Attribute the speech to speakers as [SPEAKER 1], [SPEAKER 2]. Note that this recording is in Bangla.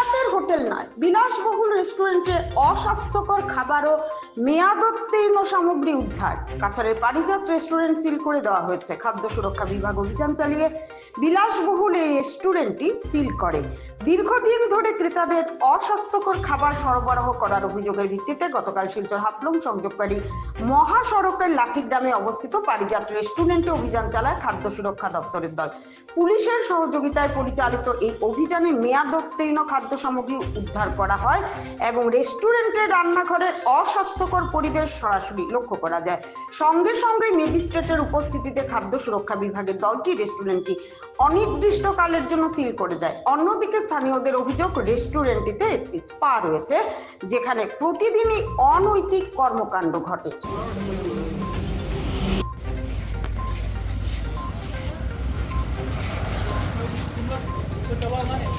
[SPEAKER 1] যাতায়াতের হোটেল নয়, বিলাসবহুল রেস্টুরেন্টে অস্বাস্থ্যকর খাবার ও মেয়াদোত্তীর্ণ সামগ্রী উদ্ধার। কাছাড়ের পারিজাত রেস্টুরেন্ট সিল করে দেওয়া হয়েছে। খাদ্য সুরক্ষা বিভাগ অভিযান চালিয়ে বিলাসবহুল এই রেস্টুরেন্টটি সিল করে। দীর্ঘদিন ধরে ক্রেতাদের অস্বাস্থ্যকর খাবার সরবরাহ করার অভিযোগের ভিত্তিতে গতকাল শিলচর হাফলং সংযোগকারী মহাসড়কের লাঠিগ্রামে অবস্থিত পারিজাত রেস্টুরেন্টে অভিযান চালায় খাদ্য সুরক্ষা দপ্তরের দল। পুলিশের সহযোগিতায় পরিচালিত এই অভিযানে মেয়াদোত্তীর্ণ খাদ্য খাদ্য সামগ্রী উদ্ধার করা হয় এবং রেস্টুরেন্টের রান্নাঘরে অস্বাস্থ্যকর পরিবেশ সরাসরি লক্ষ্য করা যায়। সঙ্গে সঙ্গে ম্যাজিস্ট্রেটের উপস্থিতিতে খাদ্য সুরক্ষা বিভাগের দলটি রেস্টুরেন্টটি অনির্দিষ্টকালের জন্য সিল করে দেয়। অন্যদিকে স্থানীয়দের অভিযোগ, রেস্টুরেন্টটিতে একটি স্পা রয়েছে, যেখানে প্রতিদিনই অনৈতিক কর্মকাণ্ড ঘটে। चला